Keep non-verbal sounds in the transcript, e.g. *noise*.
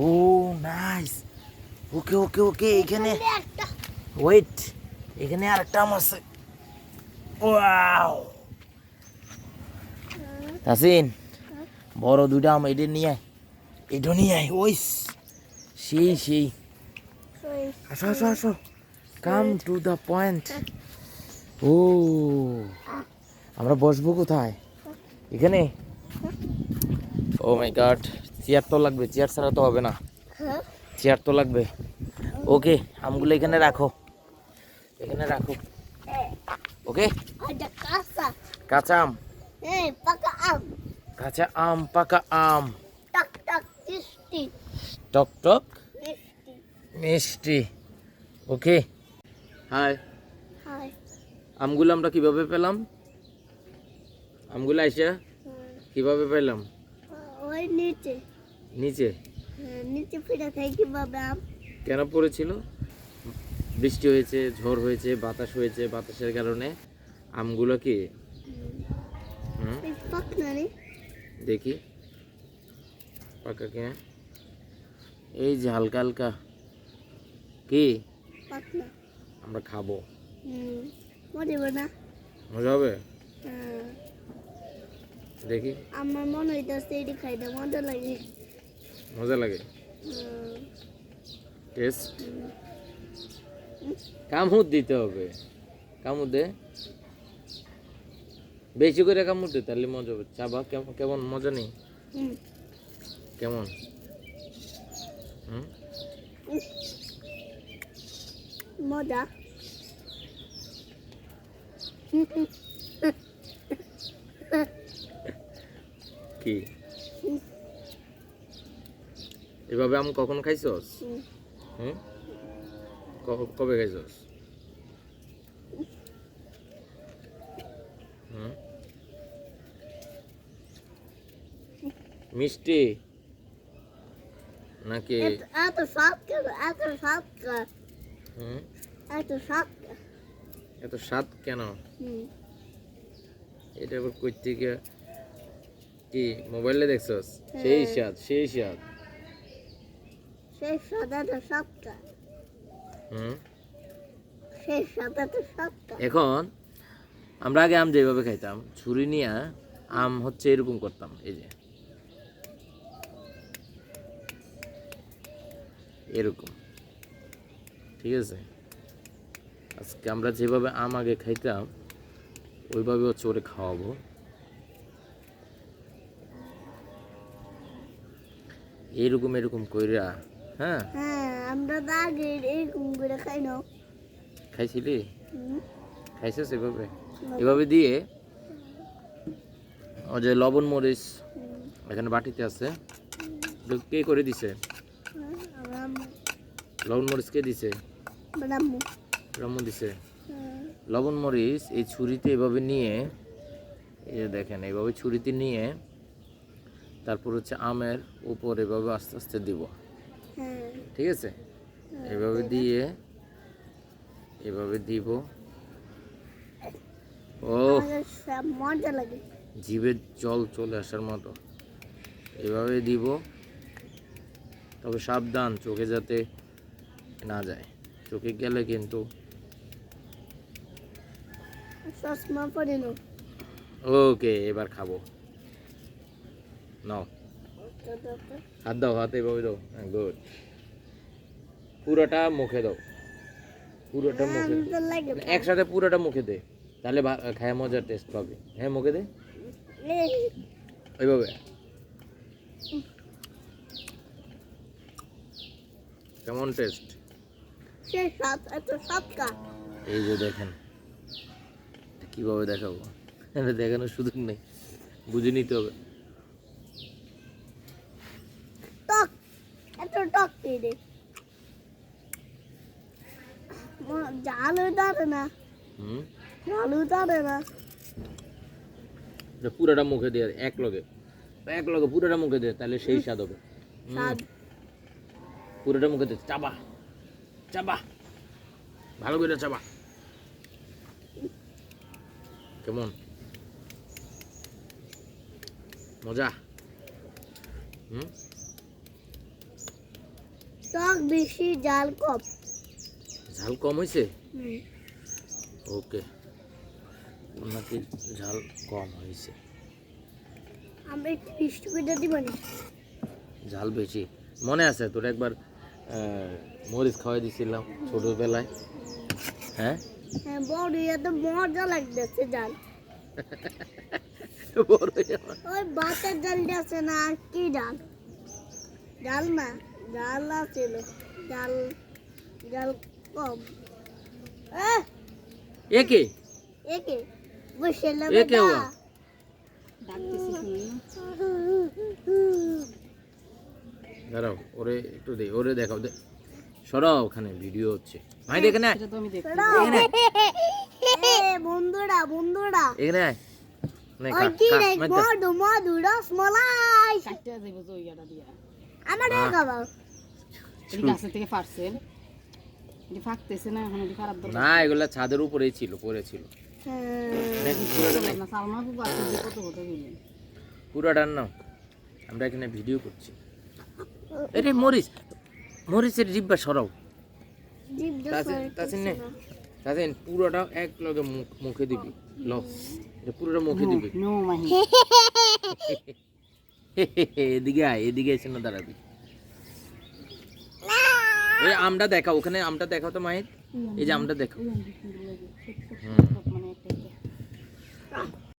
ও nice okay ওকে ওকে এখানে wait এখানে আরেকটা আম আছে। ওয়াও তাসিন বড় দুইটা আম এটা নিয়ে আয়। এটা নিয়ে আয় ওই সেই সেই। আসো আসো আসো। কাম টু দ্য পয়েন্ট ও আমরা বসবো কোথায়? এখানে? ও মাই গড চেয়ার তো লাগবে চেয়ার ছাড়া তো হবে না। হ্যাঁ? চেয়ার তো লাগবে। ওকে আমগুলো এখানে রাখো। এখানে রাখো। ওকে? কাঁচা। আম। এই পাকা আম। কাঁচা আম পাকা আম। টক টক মিষ্টি। টক টক মিষ্টি। মিষ্টি। ওকে? হাই। হাই। আমগুলো আমরা কীভাবে পেলাম? আমগুলো আইসা কীভাবে পেলাম? ওই নিচে। নিচে? হ্যাঁ, নিচে খাই কীভাবে আম কেন পড়েছিল? বৃষ্টি হয়েছে ঝড় হয়েছে বাতাস হয়েছে বাতাসের কারণে। আমগুলো কি? দেখি। পাকা কে এই যে হালকা হালকা। কি? আমরা খাব। মজা হবে? হ্যাঁ, দেখি। আমার মনে হইতেছে এটি খাইতে মজা লাগে। মজা লাগে। টেস্ট কামড় দিতে হবে। কামড় দে বেশি করে কামড় দে তাহলে মজা হবে। চাবা কেমন কেমন? মজা নেই? কেমন? হুম? মজা। কি? এভাবে আম কখন খাইছস? হুম, হুম কবে খাইছস? হুম? মিষ্টি? নাকি? এত- স্বাদ কেন এত স্বাদ হুম? এত স্বাদ এত স্বাদ কেন? এটা আবার কই থেকে কি মোবাইলে দেখছস? সেই স্বাদ সেই স্বাদ। সেই হুম? স্বাদ এত এখন আমরা আগে আম যেভাবে খাইতাম ছুরি নিয়ে আম হচ্ছে এরকম করতাম এই যে। এরকম। ঠিক আছে? আজকে আমরা যেভাবে আম আগে খাইতাম ওইভাবে হচ্ছে ওরে খাওয়াবো। এরকম এরকম কইরা হ্যাঁ। হ্যাঁ আমরা তো আগে এরকম করে খাই না খাইছিলি খাইছিস এভাবে? এভাবে দিয়ে ও যে লবণ মরিচ এখানে বাটিতে আছে। কে করে দিছে? লবণ মরিচ কে দিছে? দিছে। লবণ মরিচ এই ছুরিতে এভাবে নিয়ে এই যে দেখেন এইভাবে ছুরিতে নিয়ে তারপর হচ্ছে আমের উপর এভাবে আস্তে আস্তে দিব। হ্যাঁ ঠিক আছে? এভাবে দিয়ে এভাবে দিব। ও। মজা লাগে। জিভের জল চলে আসার মতো। এভাবে দিব। তবে সাবধান চোখে যাতে না যায়। চোখে গেলে কিন্তু ওকে এবার খাব। নাও। হাত দাও হাতে এভাবে দাও। হ্যাঁ গুড পুরোটা মুখে দাও। পুরোটা মুখে তো লাগে না, একসাথে পুরোটা মুখে দে। তাহলে খায় মজার টেস্ট পাবে। হ্যাঁ মুখে দে। ওইভাবে কেমন টেস্ট এই যে দেখেন কীভাবে দেখাবো? দেখানোর সুযোগ নেই। বুঝে নিতে হবে টক এত দিয়ে পুরোটা মুখে দিয়ে এক লগে। এক লগে পুরোটা মুখে দে তাহলে সেই স্বাদ হবে। পুরোটা মুখে দে চাবা। চাবা। ভালো করে চাবা। কেমন? মজা? হুম? টক বেশি জাল কম। ঝাল কম হয়েছে। ওকে। নাকি ঝাল কম হয়েছে আমরা একটু মিষ্টি করে দিব না? ঝাল বেশি। মনে আছে তোর একবার মরিচ খাওয়াই দিছিলাম ছোটবেলায়। হ্যাঁ? হ্যাঁ বড় এত মজা লাগতেছে জাল। ওই বাতের জালটা আছে না কি জাল জাল না। জাল আছিল জাল জাল কম। একে? একে? বসে এ কে হুয়া? দাঁড়াও ওরে একটু দে ওরে দেখাও দে। সরাও ওখানে ভিডিও হচ্ছে। ভাই দেখে না। বন্ধুরা বন্ধুরা। এখানে আয়। নে, ওই খা, কি খা, রে মাইর দে। আমার। গাছের থেকে পারছেন এটি ফাঁকতেছে না এখন এটি খারাপ দরকার। না এগুলা ছাদের উপরেই ছিল পড়েছিল হ্যাঁ। পুরাটার নাও আমরা এখানে ভিডিও করছি। এরে মরিচ। মরিচের জিব্বা সরাও। জীব তাসিন তাসিন নে। তাসিন পুরোটা এক লগে মুখ- মুখে দিবি। ল এটা পুরোটা মুখে দিবি। নো মাহি। *laughs* *laughs* এদিকে আয় এদিকে এসে না দাঁড়াবি। ওই আমটা দেখা ওখানে আমটা দেখাও তো মায়ের এই যে আমটা দেখাও। হুম।